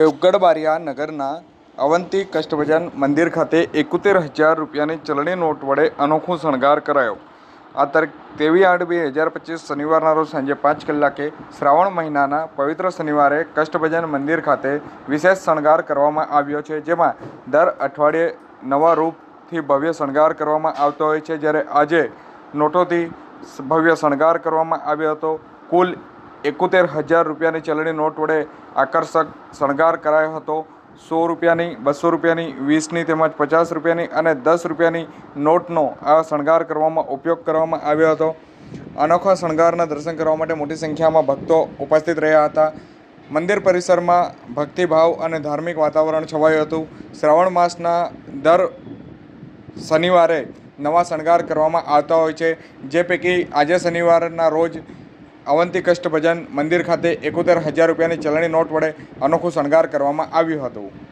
દેવગઢ બારિયા નગરના અવંતી કષ્ટભજન મંદિર ખાતે એકોતેર હજાર રૂપિયાની ચલણી નોટ વડે અનોખો શણગાર કરાયો. આ તારીખ તેવી આઠ બે હજાર પચીસ શનિવારના રોજ સાંજે પાંચ કલાકે શ્રાવણ મહિનાના પવિત્ર શનિવારે કષ્ટભજન મંદિર ખાતે વિશેષ શણગાર કરવામાં આવ્યો છે, જેમાં દર અઠવાડિયે નવા રૂપથી ભવ્ય શણગાર કરવામાં આવતો હોય છે. જ્યારે આજે નોટોથી ભવ્ય શણગાર કરવામાં આવ્યો હતો. કુલ એકોતેર હજાર રૂપિયાની ચલણી નોટ વડે આકર્ષક શણગાર કરાયો હતો. સો રૂપિયાની, બસો રૂપિયાની, વીસની તેમજ પચાસ રૂપિયાની અને દસ રૂપિયાની નોટનો આ શણગાર કરવામાં ઉપયોગ કરવામાં આવ્યો હતો. અનોખા શણગારના દર્શન કરવા માટે મોટી સંખ્યામાં ભક્તો ઉપસ્થિત રહ્યા હતા. મંદિર પરિસરમાં ભક્તિભાવ અને ધાર્મિક વાતાવરણ છવાયું હતું. શ્રાવણ માસના દર શનિવારે નવા શણગાર કરવામાં આવતા હોય છે. જે પૈકી આજે શનિવારના રોજ અવંતી કષ્ટ ભજન મંદિર ખાતે એકોતેર હજાર રૂપિયાની ચલણી નોટ વડે અનોખો શણગાર કરવામાં આવ્યું હતું.